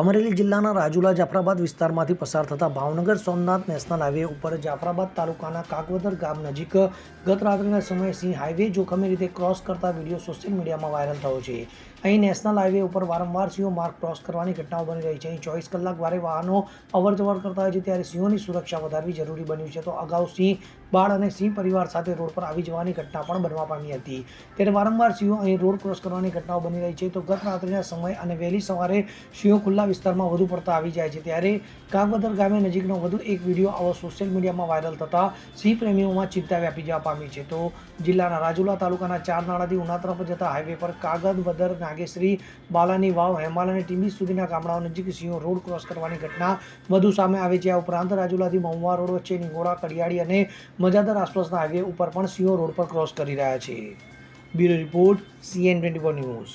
અમરેલી જિલ્લાના રાજુલા જાફરાબાદ વિસ્તારમાંથી પસાર થતા ભાવનગર સોમનાથ નેશનલ હાઈવે ઉપર જાફરાબાદ તાલુકાના કાકવદર ગામ નજીક ગત રાત્રિના સમયે સિંહ હાઈવે જોખમી રીતે ક્રોસ કરતા વીડિયો સોશિયલ મીડિયામાં વાયરલ થયો છે. અહીં નેશનલ હાઈવે ઉપર વારંવાર સિંહો માર્ગ ક્રોસ કરવાની ઘટનાઓ બની રહી છે. અહીં ચોવીસ કલાક વારે વાહનો અવરજવર કરતા હોય છે, ત્યારે સિંહોની સુરક્ષા વધારવી જરૂરી બન્યું છે. તો અગાઉ સિંહ, બાળ અને સિંહ પરિવાર સાથે રોડ પર આવી જવાની ઘટના પણ બનવા પામી હતી. ત્યારે વારંવાર સિંહો અહીં રોડ ક્રોસ કરવાની ઘટનાઓ બની રહી છે. તો ગત રાત્રિના સમય અને વહેલી સવારે સિંહો ખુલ્લા વિસ્તારમાં વધુ પડતા આવી જાય છે. ત્યારે કાગવદર ગામે નજીકનો વધુ એક વીડિયો આવો સોશિયલ મીડિયામાં વાયરલ થતા સિંહ પ્રેમીઓમાં ચિંતા વ્યાપી જવા પામી છે. તો જિલ્લાના રાજુલા તાલુકાના ચાર નાળાથી ઉના તરફ જતા હાઈવે પર કાગદવદર નાગેશ્રી, બાલાની વાવ હેમાલ અને ટીંબી સુધીના ગામડાઓ નજીક સિંહો રોડ ક્રોસ કરવાની ઘટના વધુ સામે આવી છે. આ ઉપરાંત રાજુલાથી મહુવા રોડ વચ્ચે નિગોડા કડિયાળી અને મજાદર આસપાસના હાઈવે ઉપર પણ સિંહો રોડ પર ક્રોસ કરી રહ્યા છે. Bureau report, CN twenty news.